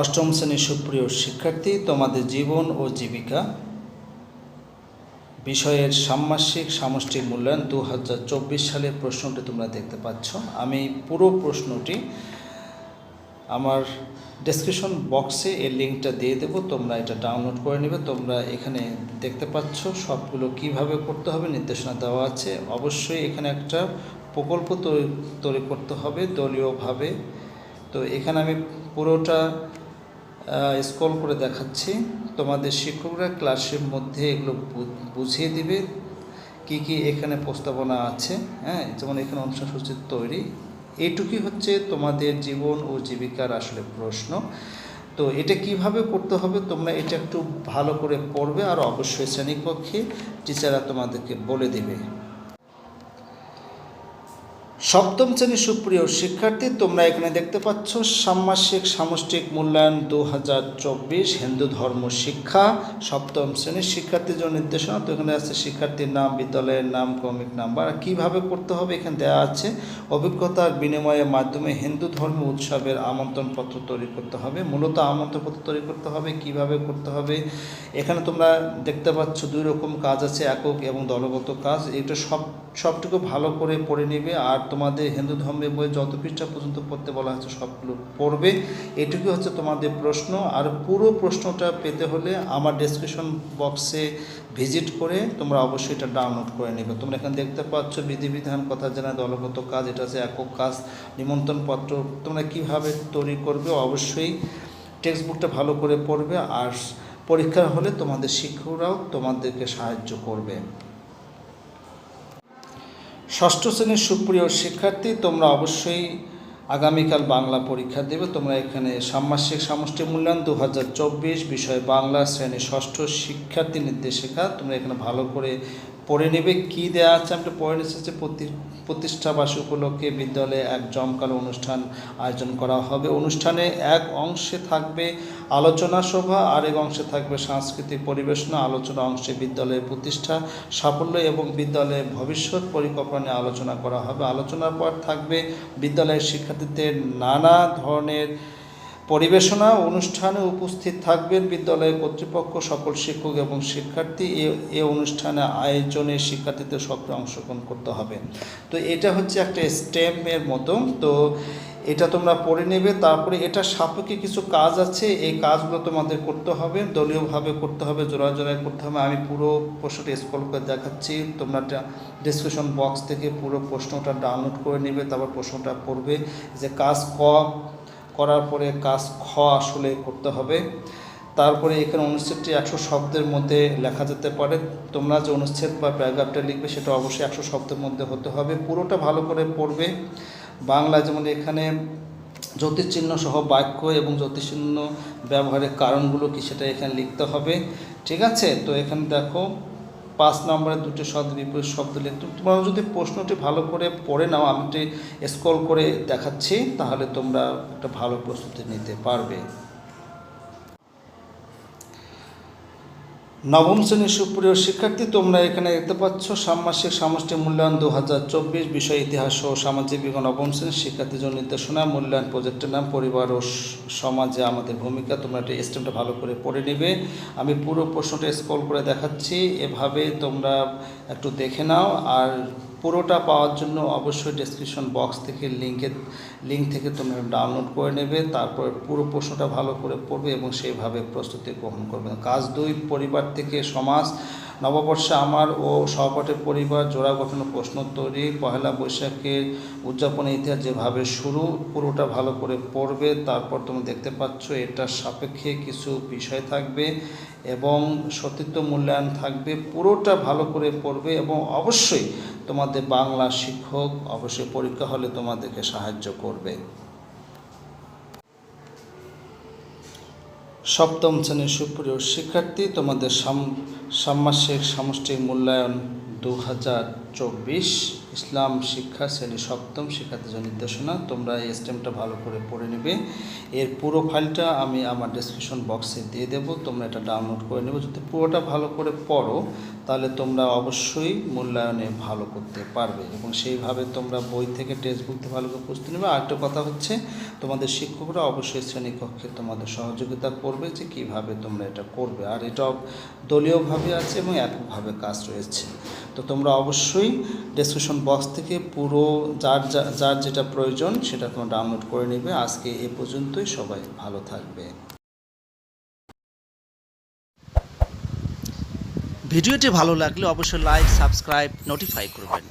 অষ্টম শ্রেণির সুপ্রিয় শিক্ষার্থী, তোমাদের জীবন ও জীবিকা বিষয়ের ষান্মাসিক সামষ্টিক মূল্যায়ন দু হাজার চব্বিশ সালের প্রশ্নটি তোমরা দেখতে পাচ্ছ। আমি পুরো প্রশ্নটি আমার ডেসক্রিপশন বক্সে এর লিঙ্কটা দিয়ে দেবো, তোমরা এটা ডাউনলোড করে নেবে। তোমরা এখানে দেখতে পাচ্ছ সবগুলো কীভাবে করতে হবে, নির্দেশনা দেওয়া আছে। অবশ্যই এখানে একটা প্রকল্প তৈরি করতে হবে দলীয়ভাবে। তো এখানে আমি পুরোটা স্কল করে দেখাচ্ছি। তোমাদের শিক্ষকরা ক্লাসের মধ্যে এগুলো বুঝিয়ে দিবে কি কি এখানে প্রস্তাবনা আছে হ্যাঁ? যেমন এখানে অনুষ্ঠান সূচি তৈরি। এইটুকুই হচ্ছে তোমাদের জীবন ও জীবিকার আসলে প্রশ্ন। তো এটা কীভাবে করতে হবে তোমরা এটা একটু ভালো করে পড়বে আর অবশ্যই শ্রেণীকক্ষে টিচাররা তোমাদেরকে বলে দেবে। সপ্তম শ্রেণির সুপ্রিয় শিক্ষার্থী, তোমরা এখানে দেখতে পাচ্ছ ষান্মাসিক সামষ্টিক মূল্যায়ন দু হাজার চব্বিশ হিন্দু ধর্ম শিক্ষা, সপ্তম শ্রেণির শিক্ষার্থীর জন্য নির্দেশনা। তো এখানে আছে শিক্ষার্থীর নাম, বিদ্যালয়ের নাম, ক্রমিক নাম্বার কীভাবে করতে হবে এখানে দেওয়া আছে, অভিজ্ঞতার বিনিময়ের মাধ্যমে হিন্দু ধর্ম উৎসবের আমন্ত্রণপত্র তৈরি করতে হবে, মূলত আমন্ত্রণপত্র তৈরি করতে হবে, কীভাবে করতে হবে। এখানে তোমরা দেখতে পাচ্ছ দুই রকম কাজ আছে, একক এবং দলগত কাজ। এটা সব, সবটুকু ভালো করে পড়ে নেবে, আর তোমাদের হিন্দু ধর্মের বই যত পৃষ্ঠা পর্যন্ত পড়তে বলা হচ্ছে সবগুলো পড়বে। এটুকুই হচ্ছে তোমাদের প্রশ্ন। আর পুরো প্রশ্নটা পেতে হলে আমার ডেসক্রিপশন বক্সে ভিজিট করে তোমরা অবশ্যই এটা ডাউনলোড করে নেবে। তোমরা এখানে দেখতে পাচ্ছ বিধিবিধান, কথা জানা, দলগত কাজ, এটা হচ্ছে একক কাজ, নিমন্ত্রণপত্র। তোমরা কীভাবে তৈরি করবে অবশ্যই টেক্সট বুকটা ভালো করে পড়বে। আর পরীক্ষা হলে তোমাদের শিক্ষকরাও তোমাদেরকে সাহায্য করবে। ষষ্ঠ শ্রেণির সুপ্রিয় শিক্ষার্থী, তোমরা অবশ্যই আগামীকাল বাংলা পরীক্ষা দেবে। তোমরা এখানে ষান্মাসিক সমষ্টি মূল্যায়ন দু হাজার চব্বিশ বিষয় বাংলা শ্রেণি ষষ্ঠ শিক্ষার্থী নির্দেশিকা তোমরা এখানে ভালো করে পড়ে নেবে, কি দেওয়া আছে? আমি একটু পড়ে নিচ্ছি প্রতি প্রতিষ্ঠাবাস উপলক্ষে বিদ্যালয়ে এক জমকালো অনুষ্ঠান আয়োজন করা হবে। অনুষ্ঠানে এক অংশে থাকবে আলোচনা সভা আর এক অংশে থাকবে সাংস্কৃতিক পরিবেশনা আলোচনা অংশে বিদ্যালয়ের প্রতিষ্ঠা, সাফল্য এবং বিদ্যালয়ের ভবিষ্যৎ পরিকল্পনা আলোচনা করা হবে। আলোচনার পর থাকবে বিদ্যালয়ের শিক্ষার্থীদের নানা ধরনের পরিবেশনা অনুষ্ঠানে উপস্থিত থাকবেন বিদ্যালয়ের কর্তৃপক্ষ, সকল শিক্ষক এবং শিক্ষার্থী। এ অনুষ্ঠানে আয়োজনে শিক্ষার্থীদের সক্রিয় অংশগ্রহণ করতে হবে। তো এটা হচ্ছে একটা স্টেমের মতো। তো এটা তোমরা পড়ে নেবে। তারপরে এটা সাপেক্ষে কিছু কাজ আছে। এই কাজগুলো তোমাদের করতে হবে। দলীয়ভাবে করতে হবে জোড়া জোড়ায় করতে হবে। আমি পুরো প্রশ্নটা স্কল করে দেখাচ্ছি। তোমরা ডিসক্রিপশন বক্স থেকে পুরো প্রশ্নটা ডাউনলোড করে নেবে। তারপর প্রশ্নটা পড়বে যে কাজ ক করার পরে কাজ খ আসলে করতে হবে। তারপরে এখানে অনুচ্ছেদটি একশো শব্দের মধ্যে লেখা যেতে পারে। তোমরা যে অনুচ্ছেদ বা প্যারাগ্রাফটা লিখবে সেটা অবশ্যই একশো শব্দের মধ্যে হতে হবে। পুরোটা ভালো করে পড়বে। বাংলা যেমন এখানে জ্যোতিষচিহ্ন সহ বাক্য এবং জ্যোতিষচিহ্ন ব্যবহারের কারণগুলো কি সেটা এখানে লিখতে হবে। ঠিক আছে? তো এখানে দেখো পাঁচ নম্বরে দুটো শব্দ, বিপরীত শব্দ লিখতে তোমরা যদি প্রশ্নটি ভালো করে পড়ে নাও, আমি একটি স্কল করে দেখাচ্ছি, তাহলে তোমরা একটা ভালো প্রস্তুতি নিতে পারবে। নবম শ্রেণির সুপ্রিয় শিক্ষার্থী, তোমরা এখানে দেখতে পাচ্ছ ষান্মাসিক সামষ্টিক মূল্যায়ন দু হাজার চব্বিশ বিষয় ইতিহাস ও সামাজিক বিজ্ঞান নবম শ্রেণির শিক্ষার্থীর জন্য নির্দেশনা। মূল্যায়ন প্রজেক্টের নাম পরিবার ও সমাজে আমাদের ভূমিকা, তোমরা একটা স্টেমটা ভালো করে পড়ে নেবে। আমি পুরো প্রশ্নটা স্কল করে দেখাচ্ছি, এভাবে তোমরা একটু দেখে নাও। আর পুরোটা পাওয়ার জন্য অবশ্যই ডেসক্রিপশন বক্স থেকে লিঙ্কের লিঙ্ক থেকে তুমি ডাউনলোড করে নেবে, তারপর পুরো প্রশ্নটা ভালো করে পড়বে এবং সেইভাবে প্রস্তুতি গ্রহণ করবে। কাজ দুই, পরিবার থেকে সমাজ নববর্ষে আমার ও সহপাঠের পরিবার জোড়া গঠন প্রশ্ন তৈরি। পহেলা বৈশাখের উদযাপনের ইতিহাস যেভাবে শুরু, পুরোটা ভালো করে পড়বে, তারপর তুমি দেখতে পাচ্ছ এটার সাপেক্ষে কিছু বিষয় থাকবে এবং সতীত্ব মূল্যায়ন থাকবে, পুরোটা ভালো করে পড়বে এবং অবশ্যই তোমাদের বাংলা শিক্ষক অবশ্যই পরীক্ষা হলে তোমাদেরকে সাহায্য করবে। সপ্তম শ্রেণির সুপ্রিয় শিক্ষার্থী তোমাদের সাম্মাসিক সামষ্টিক মূল্যায়ন দু হাজার চব্বিশ, ইসলাম শিক্ষা শ্রেণি সপ্তম শিক্ষার্থীদের নির্দেশনা, তোমরা এই স্টেমটা ভালো করে পড়ে নেবে। এর পুরো ফাইলটা আমি আমার ডেসক্রিপশন বক্সে দিয়ে দেবো, তোমরা এটা ডাউনলোড করে নেবে। যদি পুরোটা ভালো করে পড়ো, তাহলে তোমরা অবশ্যই মূল্যায়নে ভালো করতে পারবে এবং সেইভাবে তোমরা বই থেকে টেক্সট বুক থেকে ভালো করে বুঝতে নেবে। আরেকটা কথা হচ্ছে, তোমাদের শিক্ষকরা অবশ্যই শ্রেণীকক্ষে তোমাদের সহযোগিতা করবে যে কীভাবে তোমরা এটা করবে। আর এটা দলীয়ভাবে আছে এবং এককভাবে কাজ রয়েছে। তো তোমরা অবশ্যই ডেসক্রিপশন বক্স থেকে পুরো যার যার যেটা প্রয়োজন সেটা তোমরা ডাউনলোড করে নেবে। আজকে এ পর্যন্তই, সবাই ভালো থাকবে। ভিডিওটি ভালো লাগলে অবশ্যই লাইক সাবস্ক্রাইব নোটিফাই করবেন।